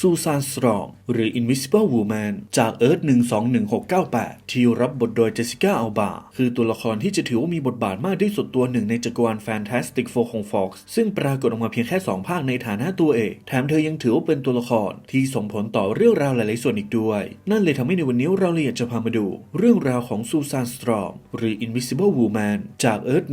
ซูซานสตรอง หรือ Invisible Woman จาก Earth 121698 ที่รับบทโดยเจสสิก้าอัลบา คือตัวละครที่จะถือว่ามีบทบาทมากที่สุดตัวหนึ่งในจักรวาล Fantastic Four ของ Fox ซึ่งปรากฏออกมาเพียงแค่ 2 ภาคในฐานะตัวเอก แถมเธอยังถือว่าเป็นตัวละครที่ส่งผลต่อเรื่องราวหลาย ๆ ส่วนอีกด้วย นั่นเลยทำให้ในวันนี้เราเลยอยากจะพามาดู เรื่องราวของซูซานสตรองหรือ Invisible Woman จาก Earth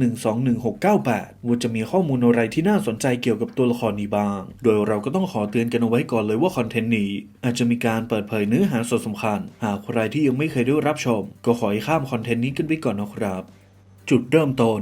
121698 ว่าจะมีข้อมูลอะไรที่น่าสนใจเกี่ยวกับตัวละครนี้บ้าง โดยเราก็ต้องขอเตือนกันเอาไว้ก่อนเลยว่าคอนเทนต์นี้ อาจจะมีการเปิดเผยเนื้อหาส่วนสำคัญ หากใครที่ยังไม่เคยได้รับชม ก็ขอให้ข้ามคอนเทนต์นี้กันไปก่อนนะครับ จุดเริ่มต้น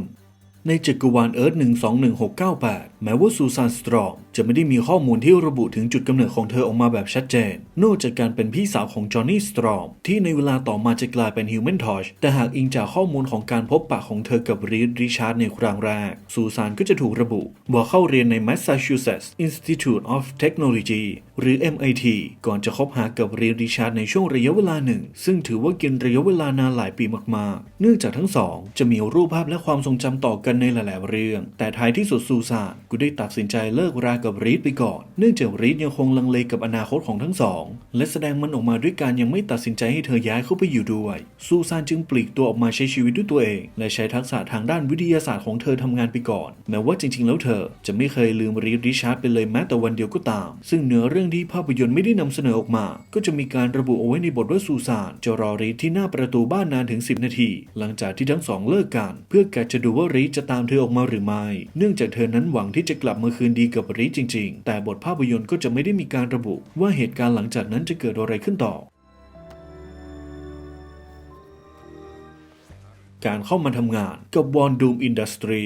ในจักรวาลเอิร์ธ121698 แม้ว่าซูซานสตรองจะไม่ได้มีข้อมูลที่ระบุถึงจุดกำเนิดของเธอออกมาแบบชัดเจน นอกจากการเป็นพี่สาวของจอห์นนี่สตรองที่ในเวลาต่อมาจะกลายเป็นฮิวแมนทอชแต่หากอิงจากข้อมูลของการพบปะของเธอกับรีดริชาร์ดในครั้งแรก ซูซานก็จะถูกระบุ ว่าเข้าเรียนใน Massachusetts Institute of Technology หรือ MIT ก่อนจะคบหากับรีดริชาร์ดในช่วงระยะเวลาหนึ่ง ซึ่งถือว่ากินระยะเวลานานหลายปีมากๆ เนื่องจากทั้งสอง จะมีรูปภาพและความทรงจำต่อกันในหลาย ๆ เรื่อง แต่ท้ายที่สุดซูซานก็ได้ตัดสินใจเลิกรากับรีดไปก่อน เนื่องจากรีดยังคงลังเลกับอนาคตของทั้งสอง และแสดงมันออกมาด้วยการยังไม่ตัดสินใจให้เธอย้ายเข้าไปอยู่ด้วย ซูซานจึงปลีกตัวออกมาใช้ชีวิตด้วยตัวเอง และใช้ทักษะทางด้านวิทยาศาสตร์ของเธอทำงานไปก่อน แม้ว่าจริง ๆ แล้วเธอจะไม่เคยลืมรีดริชาร์ดไปเลยแม้แต่วันเดียวก็ตาม ซึ่งเนื้อเรื่องที่ภาพยนตร์ไม่ได้นำเสนอออกมา ก็จะมีการระบุเอาไว้ในบทว่าซูซานจะรอรีดที่หน้าประตูบ้านนานถึง 10 นาที หลังจากที่ทั้งสองเลิกกัน เพื่อกะจะดูว่ารีดจะตามเธอออกมาหรือไม่ เนื่องจากเธอนั้นหวังที่จะกลับมาคืนดีกับริจริง ๆ แต่บทภาพยนตร์ก็จะไม่ได้มีการระบุว่าเหตุการณ์หลังจากนั้นจะเกิดอะไรขึ้นต่อการเข้ามาทำงานกับวอนดูมอินดัสทรี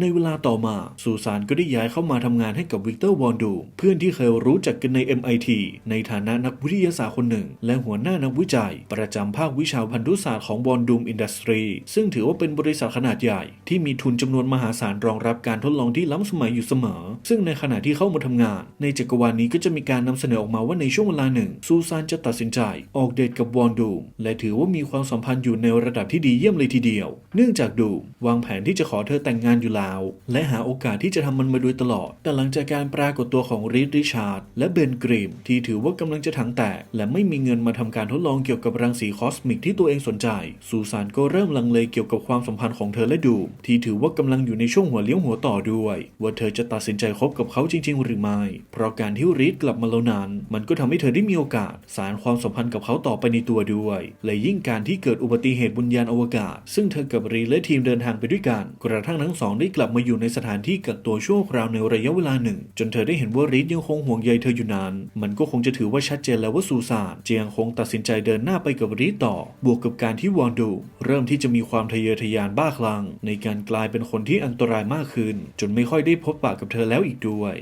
ในเวลาต่อมาซูซานก็ได้ย้ายเข้ามาทำงานให้กับวิกเตอร์วอนดูเพื่อนที่เคยรู้จักกันใน MIT ในฐานะนักวิทยาศาสตร์คนหนึ่ง และหัวหน้านักวิจัย ประจำภาควิชาพันธุศาสตร์ของวอนดูมอินดัสทรีซึ่งถือว่าเป็นบริษัทขนาดใหญ่ ที่มีทุนจำนวนมหาศาลรองรับการทดลองที่ล้ำสมัยอยู่เสมอ ซึ่งในขณะที่เข้ามาทำงาน ในจักรวาลนี้ก็จะมีการนำเสนอออกมาว่าในช่วงเวลาหนึ่งซูซานจะตัดสินใจ ออกเดทกับวอนดูมและถือว่ามีความสัมพันธ์อยู่ในระดับที่ดีเยี่ยมเลยทีเดียว เนื่องจากดูมวางแผนที่จะขอเธอแต่งงานอยู่แล้วและหาโอกาสที่จะทำมันมาโดยตลอด แต่หลังจากการปรากฏตัวของรีดริชาร์ดและเบนกรีมที่ถือว่ากำลังจะถังแตก และไม่มีเงินมาทำการทดลองเกี่ยวกับรังสีคอสมิกที่ตัวเองสนใจ ซูซานก็เริ่มลังเลเกี่ยวกับความสัมพันธ์ของเธอและดูมที่ถือว่ากำลังอยู่ในช่วงหัวเลี้ยวหัวต่อด้วย ว่าเธอจะตัดสินใจคบกับเขาจริง ๆ หรือไม่ เพราะการที่รีดกลับมาแล้วนั้น มันก็ทำให้เธอได้มีโอกาส สารความสัมพันธ์กับเขาต่อไปในตัวด้วย และยิ่งการที่เกิดอุบัติเหตุบนยานอวกาศ ซึ่งเธอกับรีและทีมเดินทางไปด้วยกัน กระทั่งทั้งสองได้กลับมาอยู่ในสถานที่กักตัวชั่วคราวในระยะเวลาหนึ่ง จนเธอได้เห็นว่ารีดยังคงห่วงใยเธออยู่นาน มันก็คงจะถือว่าชัดเจนแล้วว่าซูซานจะยังคงตัดสินใจเดินหน้าไปกับรีดต่อ บวกกับการที่วอนดู เริ่มที่จะมีความทะเยอทะยานบ้าคลั่งในการกลายเป็นคนที่อันตรายมากขึ้น จนไม่ค่อยได้พบปะกับเธอแล้วอีกด้วย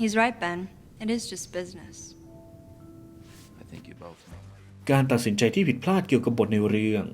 He's right, Ben. It is just business. I think you both know. การตัดสินใจที่ผิดพลาดเกี่ยวกับบทในเรื่อง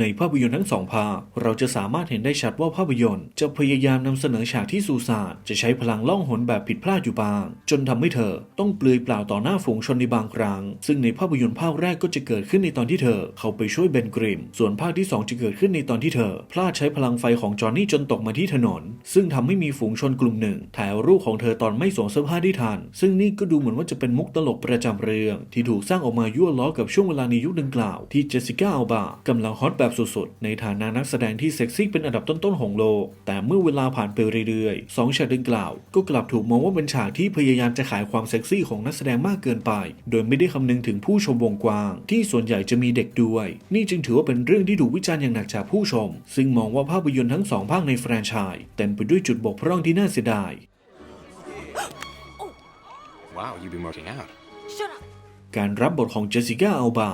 ในภาพยนตร์ทั้งสองภาค เราจะสามารถเห็นได้ชัดว่าภาพยนตร์ จะพยายามนำเสนอฉากที่ซูซานจะใช้พลังล่องหนแบบผิดพลาดอยู่บ้าง จนทำให้เธอต้องเปลือยเปล่าต่อหน้าฝูงชนในบางครั้ง ซึ่งในภาพยนตร์ภาคแรกก็จะเกิดขึ้นในตอนที่เธอ เข้าไปช่วยเบนกริม ส่วนภาคที่ 2 จะเกิดขึ้นในตอนที่เธอ พลาดใช้พลังไฟของจอห์นนี่จนตกมาที่ถนน ซึ่งทำให้มีฝูงชนกลุ่มหนึ่งถ่ายรูปของเธอตอนไม่สวมเสื้อผ้าได้ทัน ซึ่งนี่ก็ดูเหมือนว่าจะเป็นมุกตลกประจำเรื่อง ที่ถูกสร้างออกมายั่วล้อกับช่วงเวลาในยุคดังกล่าว ที่เจสสิก้าอัลบากำลังฮอตแบบสุดๆ ในฐานะนักแสดงที่เซ็กซี่เป็นอันดับต้นๆของโลก แต่เมื่อเวลาผ่านไปเรื่อยๆสองฉากดังกล่าว ก็กลับถูกมองว่าเป็นฉากที่พยายามจะขายความเซ็กซี่ของนักแสดงมากเกินไป โดยไม่ได้คำนึงถึงผู้ชมวงกว้าง ที่ส่วนใหญ่จะมีเด็กด้วย นี่จึงถือว่าเป็นเรื่องที่ถูกวิจารณ์อย่างหนักจากผู้ชม ซึ่งมองว่าภาพยนตร์ทั้งสองภาคในแฟรนไชส์เต็มไปด้วยจุดบกพร่องที่น่าเสียดาย Wow, you've been working out. การรับบทของเจสสิก้าอัลบา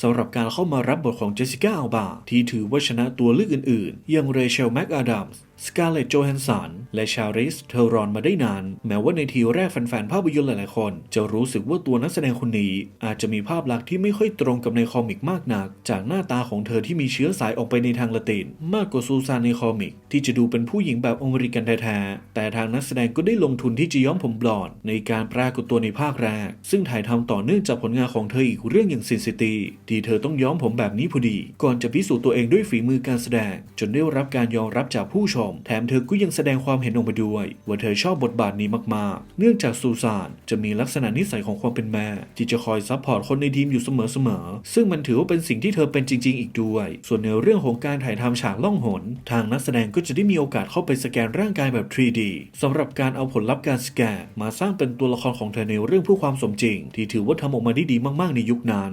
สำหรับการเข้ามารับบทของเจสสิก้าอัลบาที่ถือว่าชนะตัวเลือกอื่นๆ อย่างเรเชลแมกอาดัมส์ สกาเลตโจแฮนสันและชาริสเทอรอนมาได้นาน แม้ว่าในทีแรกแฟนๆภาพยนตร์หลายๆคน จะรู้สึกว่าตัวนักแสดงคนนี้ อาจจะมีภาพลักษณ์ที่ไม่ค่อยตรงกับในคอมิกมากนัก จากหน้าตาของเธอที่มีเชื้อสายออกไปในทางละติน มากกว่าซูซานในคอมิก ที่จะดูเป็นผู้หญิงแบบอเมริกันแท้ๆแต่ทางนักแสดงก็ได้ลงทุนที่จะย้อมผมบลอนด์ในการปรากฏตัวในภาคแรก ซึ่งถ่ายทำต่อเนื่องจากผลงานของเธออีกเรื่องอย่างซินซิตี้ที่เธอต้องย้อมผมแบบนี้พอดี ก่อนจะพิสูจน์ตัวเองด้วยฝีมือการแสดง จนได้รับการยอมรับจากผู้ชมม แถมเธอก็ยังแสดงความเห็นออกมาด้วย ว่าเธอชอบบทบาทนี้มากๆ เนื่องจากซูซานจะมีลักษณะนิสัยของความเป็นแม่ ที่จะคอยซัพพอร์ตคนในทีมอยู่เสมอๆ ซึ่งมันถือว่าเป็นสิ่งที่เธอเป็นจริง ๆ อีกด้วย ส่วนในเรื่องของการถ่ายทำฉากล่องหน ทางนักแสดงก็จะได้มีโอกาสเข้าไปสแกนร่างกายแบบ 3D สำหรับการเอาผลลัพธ์การสแกน มาสร้างเป็นตัวละครของเธอในเรื่องเพื่อความสมจริง ที่ถือว่าทำออกมาได้ดีมาก ๆ ในยุคนั้น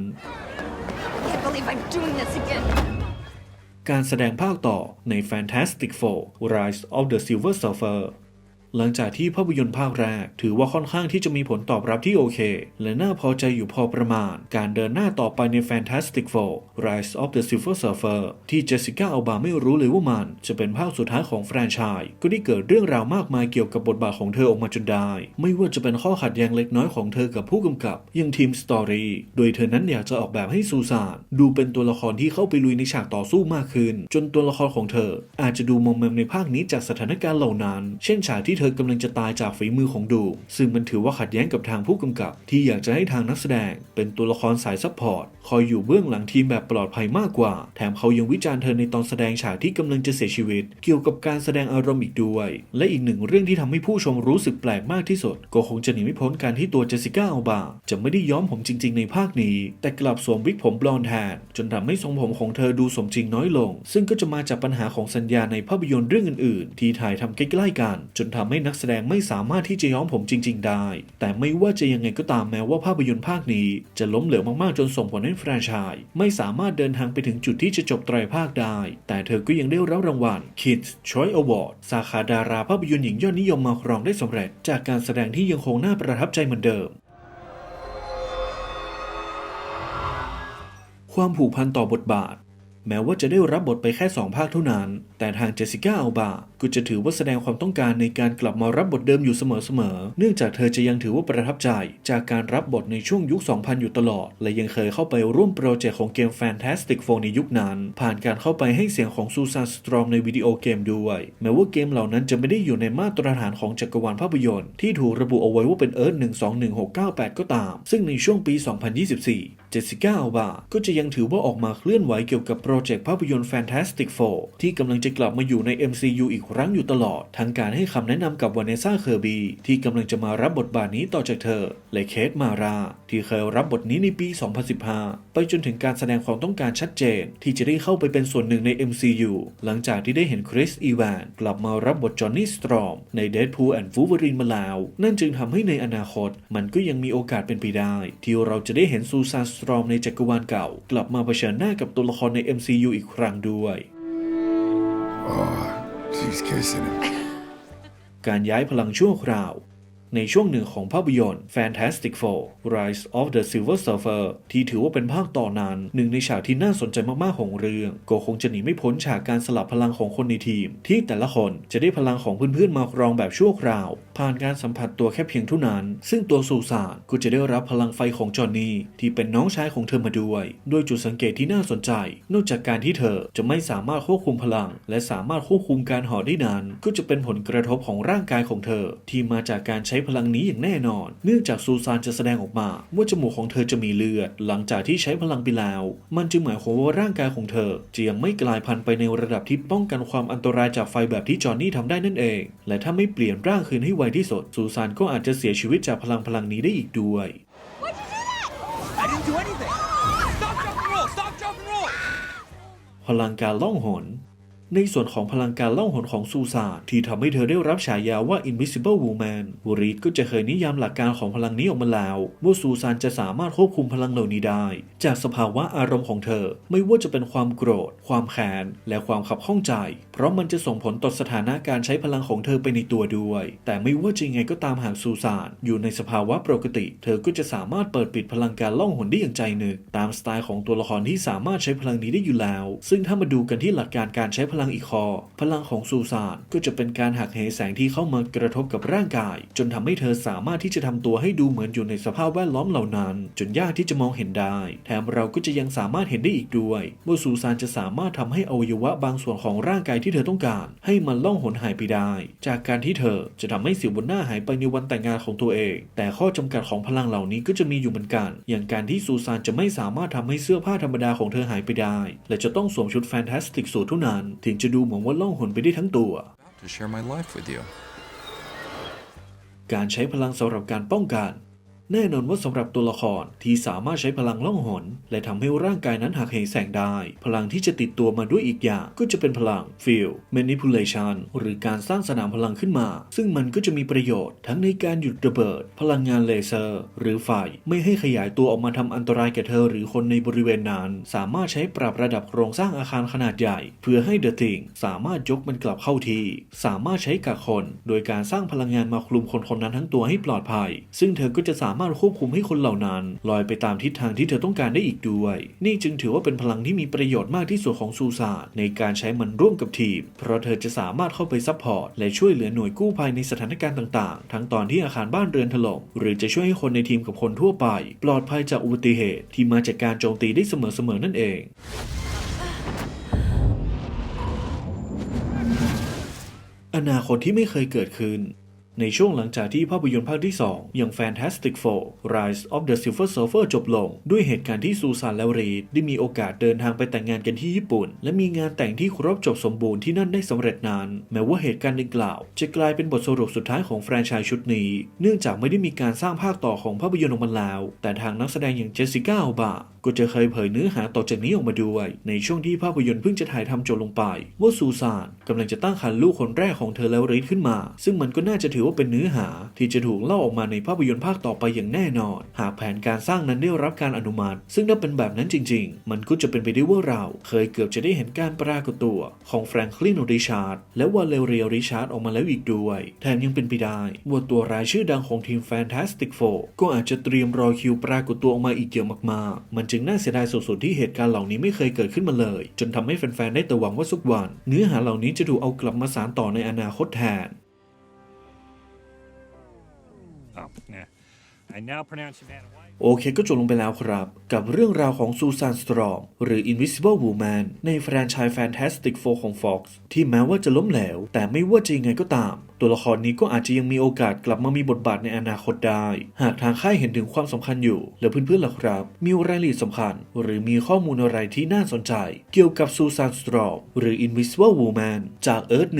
I can't believe I'm doing this again. การแสดงภาคต่อใน Fantastic Four Rise of the Silver Surfer หลังจากที่ภาพยนตร์ภาคแรก ถือว่าค่อนข้างที่จะมีผลตอบรับที่โอเค และน่าพอใจอยู่พอประมาณ การเดินหน้าต่อไปใน Fantastic Four Rise of the Silver Surfer ที่เจสสิก้าอัลบาไม่รู้เลยว่ามัน จะเป็นภาคสุดท้ายของแฟรนไชส์ก็ได้เกิดเรื่องราวมากมายเกี่ยวกับบทบาทของเธอออกมาจนได้ ไม่ว่าจะเป็นข้อขัดแย้งเล็กน้อยของเธอกับผู้กำกับยังทีมสตอรี่โดยเธอนั้นอยากจะออกแบบให้ซูซานดูเป็นตัวละครที่เข้าไปลุยในฉากต่อสู้มากขึ้น จนตัวละครของเธอ อาจจะดูมอมแมมในภาคนี้จากสถานการณ์เหล่านั้น เช่นฉากที่เธอกำลังจะตายจากฝีมือของดู ซึ่งมันถือว่าขัดแย้งกับทางผู้กำกับ ที่อยากจะให้ทางนักแสดง เป็นตัวละครสายซัพพอร์ตคอยอยู่เบื้องหลังทีมแบบปลอดภัยมากกว่า แถมเขายังวิจารณ์เธอในตอนแสดงฉากที่กำลังจะเสียชีวิต เกี่ยวกับการแสดงอารมณ์อีกด้วย และอีกหนึ่งเรื่องที่ทำให้ผู้ชมรู้สึกแปลกมากที่สุด ก็คงจะหนีไม่พ้นการที่ตัวเจสสิก้าอัลบาจะไม่ได้ย้อมผมจริง ๆ ในภาคนี้ แต่กลับสวมวิกผมบลอนด์แทนจนทำให้ทรงผมของเธอดูสมจริงน้อยลง ซึ่งก็จะมาจากปัญหาของสัญญาในภาพยนตร์เรื่องอื่น ๆ ที่ถ่ายทำใกล้ๆกัน จนทำให้นักแสดงไม่สามารถที่จะย้อมผมจริง ๆ ได้ แต่ไม่ว่าจะยังไงก็ตามแม้ว่าภาพยนตร์ภาคนี้ จะล้มเหลวมากๆจนส่งผลให้แฟรนไชส์ไม่สามารถเดินทางไปถึงจุดที่จะจบไตรภาคได้ แต่เธอก็ยังได้รับรางวัล Kids Choice Award สาขาดาราภาพยนตร์หญิงยอดนิยมมาครองได้สำเร็จ จากการแสดงที่ยังคงน่าประทับใจเหมือนเดิมความผูกพันต่อบทบาท แม้ว่าจะได้รับบทไปแค่ 2 ภาคเท่านั้น แต่ทางเจสสิก้าอัลบา ก็จะถือว่าแสดงความต้องการในการกลับมารับบทเดิมอยู่เสมอๆ เนื่องจากเธอจะยังถือว่าประทับใจ จากการรับบทในช่วงยุค 2000 อยู่ตลอด และยังเคยเข้าไปร่วมโปรเจกต์ของเกม Fantastic Four ในยุคนั้น ผ่านการเข้าไปให้เสียงของซูซานสตรอมในวิดีโอเกมด้วย แม้ว่าเกมเหล่านั้นจะไม่ได้อยู่ในมาตรฐานของจักรวาลภาพยนตร์ที่ถูกระบุเอาไว้ว่าเป็น Earth 121698 ก็ตาม ซึ่งในช่วงปี 2024 เจสสิก้าอัลบาก็จะยังถือว่าออกมาเคลื่อนไหวเกี่ยวกับโปรเจกต์ภาพยนตร์ Fantastic Four ที่กำลังจะกลับมาอยู่ใน MCU อีกรั้งอยู่ตลอด ทั้งการให้คำแนะนำกับวานเนซ่าเคอร์บีที่กำลังจะมารับบทบาทนี้ต่อจากเธอ และเคทมารา ที่เคยรับบทนี้ในปี 2015 ไปจนถึงการแสดงความต้องการชัดเจน ที่จะได้เข้าไปเป็นส่วนหนึ่งใน MCU หลังจากที่ได้เห็นคริสอีแวนกลับมารับบทจอห์นนี่สตรอมใน Deadpool and Wolverine มาแล้ว นั่นจึงทำให้ในอนาคต มันก็ยังมีโอกาสเป็นไปได้ ที่เราจะได้เห็นซูซานสตรอมในจักรวาลเก่า กลับมาเผชิญหน้ากับตัวละครใน MCU อีกครั้งด้วย Oh, she's kissing him. การย้ายพลังชั่วคราว ในช่วงหนึ่งของภาพยนตร์ Fantastic Four Rise of the Silver Surfer ที่ถือว่าเป็นภาคต่อนั้นหนึ่งในฉากที่น่าสนใจมากๆของเรื่อง ก็คงจะหนีไม่พ้นฉากการสลับพลังของคนในทีม ที่แต่ละคนจะได้พลังของเพื่อนๆมาครองแบบชั่วคราว ผ่านการสัมผัสตัวแค่เพียงเท่านั้น ซึ่งตัวซูซานก็จะได้รับพลังไฟของจอห์นนี่ที่เป็นน้องชายของเธอมาด้วยโดยจุดสังเกตที่น่าสนใจ นอกจากการที่เธอจะไม่สามารถควบคุมพลัง และสามารถควบคุมการห่อได้นั้นก็จะเป็นผลกระทบของร่างกายของเธอ ที่มาจากการใช้พลังนี้อย่างแน่นอน เนื่องจากซูซานจะแสดงออกมา ว่าจมูกของเธอจะมีเลือด หลังจากที่ใช้พลังไปแล้ว มันจึงหมายความว่าร่างกายของเธอจะยังไม่กลายพันธุ์ไปในระดับที่ป้องกันความอันตรายจากไฟแบบที่จอห์นนี่ทำได้นั่นเอง และถ้าไม่เปลี่ยนร่างคืนให้ไวที่สุดซูซานก็อาจจะเสียชีวิตจากพลังพลังนี้ได้อีกด้วย I didn't do anything. Stop, jump, and roll. Stop, jump, and roll. พลังการล่องหน ในส่วนของพลังการล่องหนของซูซานที่ทำให้เธอได้รับฉายาว่า Invisible Woman วรีดก็จะเคยนิยามหลักการของพลังนี้ออกมาแล้ว ว่าซูซานจะสามารถควบคุมพลังเหล่านี้ได้ จากสภาวะอารมณ์ของเธอ ไม่ว่าจะเป็นความโกรธ ความแค้น และความขับข้องใจ เพราะมันจะส่งผลต่อสถานะการใช้พลังของเธอไปในตัวด้วย แต่ไม่ว่าจะยังไงก็ตามหากซูซานอยู่ในสภาวะปกติ เธอก็จะสามารถเปิดปิดพลังการล่องหนได้อย่างใจนึกตามสไตล์ของตัวละครที่สามารถใช้พลังนี้ได้อยู่แล้ว ซึ่งถ้ามาดูกันที่หลักการการใช้พลังลังอีกคอ พลังของซูซานก็จะเป็นการหักเหแสงที่เข้ามากระทบกับร่างกาย จนทำให้เธอสามารถที่จะทำตัวให้ดูเหมือนอยู่ในสภาพแวดล้อมเหล่านั้น จนยากที่จะมองเห็นได้ แถมเราก็จะยังสามารถเห็นได้อีกด้วยว่าซูซานจะสามารถทำให้อวัยวะบางส่วนของร่างกายที่เธอต้องการ ให้มันล่องหนหายไปได้ จากการที่เธอจะทำให้สิวบนหน้าหายไปในวันแต่งงานของตัวเอง แต่ข้อจำกัดของพลังเหล่านี้ก็จะมีอยู่เหมือนกัน อย่างการที่ซูซานจะไม่สามารถทำให้เสื้อผ้าธรรมดาของเธอหายไปได้ และจะต้องสวมชุดแฟนตาสติกสูทเท่านั้นถึงจะดูเหมือนว่าล่องหนไปได้ทั้งตัว to share my life with you. การใช้พลังสำหรับการป้องกัน แน่นอนว่าสำหรับตัวละครที่สามารถใช้พลังล่องหน และทำให้ร่างกายนั้นหักเหแสงได้ พลังที่จะติดตัวมาด้วยอีกอย่าง ก็จะเป็นพลัง Field Manipulation หรือการสร้างสนามพลังขึ้นมา ซึ่งมันก็จะมีประโยชน์ทั้งในการหยุดระเบิด พลังงานเลเซอร์ หรือไฟไม่ให้ขยายตัวออกมาทำอันตรายแก่เธอหรือคนในบริเวณนั้น สามารถใช้ปรับระดับโครงสร้างอาคารขนาดใหญ่ เพื่อให้เดอะติงสามารถยกมันกลับเข้าที่ สามารถใช้กับคน โดยการสร้างพลังงานมาคลุมคนคนนั้นทั้งตัวให้ปลอดภัย ซึ่งเธอก็จะสามารถมาควบคุมให้คนเหล่านั้นลอยไปตามทิศทางที่เธอต้องการได้อีกด้วย นี่จึงถือว่าเป็นพลังที่มีประโยชน์มากที่สุดของซูซานในการใช้มันร่วมกับทีม เพราะเธอจะสามารถเข้าไปซัพพอร์ตและช่วยเหลือหน่วยกู้ภัยในสถานการณ์ต่างๆ ทั้งตอนที่อาคารบ้านเรือนถล่มหรือจะช่วยให้คนในทีมกับคนทั่วไป ปลอดภัยจากอุบัติเหตุที่มาจากการโจมตีได้เสมอๆนั่นเองอนาคตที่ไม่เคยเกิดขึ้น ในช่วงหลังจากที่ภาพยนตร์ภาคที่ 2 อย่าง Fantastic Four Rise of the Silver Surfer จบลง ด้วยเหตุการณ์ที่ซูซานและรีดได้มีโอกาสเดินทางไปแต่งงานกันที่ญี่ปุ่น และมีงานแต่งที่ครบจบสมบูรณ์ที่นั่นได้สำเร็จนั้นแม้ว่าเหตุการณ์ดังกล่าว จะกลายเป็นบทสรุปสุดท้ายของแฟรนไชส์ชุดนี้ เนื่องจากไม่ได้มีการสร้างภาคต่อของภาพยนตร์ออกมาแล้ว แต่ทางนักแสดงอย่างเจสสิก้าอัลบาก็จะเคยเผยเนื้อหาต่อจากนี้ออกมาด้วย ในช่วงที่ภาพยนตร์เพิ่งจะถ่ายทำจบลงไป ว่าซูซานกำลังจะตั้งครรภ์ลูกคนแรกของเธอแล้วรีดขึ้นมา ซึ่งมันก็น่าจะถือว่าเป็นเนื้อหา ที่จะถูกเล่าออกมาในภาพยนตร์ภาคต่อไปอย่างแน่นอน หากแผนการสร้างนั้นได้รับการอนุมัติ ซึ่งถ้าเป็นแบบนั้นจริง ๆ มันก็จะเป็นไปได้ว่าเราเคยเกือบจะได้เห็นการปรากฏตัวของแฟรงคลินริชาร์ดและวาเลเรียริชาร์ดออกมาแล้วอีกด้วย แถมยังเป็นไปได้ว่าตัวรายชื่อดังของทีม Fantastic Four ก็อาจจะเตรียมรอคิวปรากฏตัวออกมาอีกเยอะมากๆ มันจึงน่าเสียดายสุดๆที่เหตุการณ์เหล่านี้ไม่เคยเกิดขึ้นมาเลย จนทำให้แฟนๆได้แต่หวังว่าสักวัน เนื้อหาเหล่านี้จะถูกเอากลับมาสานต่อในอนาคตแทน I now pronounce you man. โอเคก็จบลงไปแล้วครับ กับเรื่องราวของซูซานสตรอมหรือ Invisible Woman ในแฟรนไชส์ Fantastic Four ของ Fox ที่แม้ว่าจะล้มเหลว แต่ไม่ว่าจะยังไงก็ตาม ตัวละครนี้ก็อาจจะยังมีโอกาสกลับมามีบทบาทในอนาคตได้ หากทางค่ายเห็นถึงความสำคัญอยู่ แล้วเพื่อนๆล่ะครับ มีรายละเอียดสำคัญ หรือมีข้อมูลอะไรที่น่าสนใจ เกี่ยวกับซูซานสตรอมหรือ Invisible Woman จาก Earth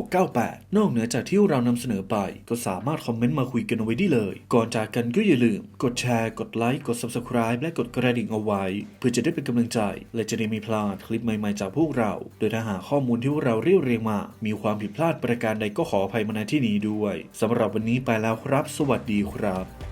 121698 นอกเหนือจากที่เรานำเสนอไป ก็สามารถคอมเมนต์มาคุยกันเอาไว้ได้เลย ก่อนจากกันก็อย่าลืม กดแชร์กดไลค์กด Subscribe และกดกระดิ่งเอาไว้ เพื่อจะได้เป็นกำลังใจ และจะได้มีพลาดคลิปใหม่ๆจากพวกเรา โดยถ้าหากข้อมูลที่พวกเราเรียบเรียงมา มีความผิดพลาดประการใดก็ขออภัยมาณที่นี้ด้วยสำหรับวันนี้ไปแล้วครับ สวัสดีครับ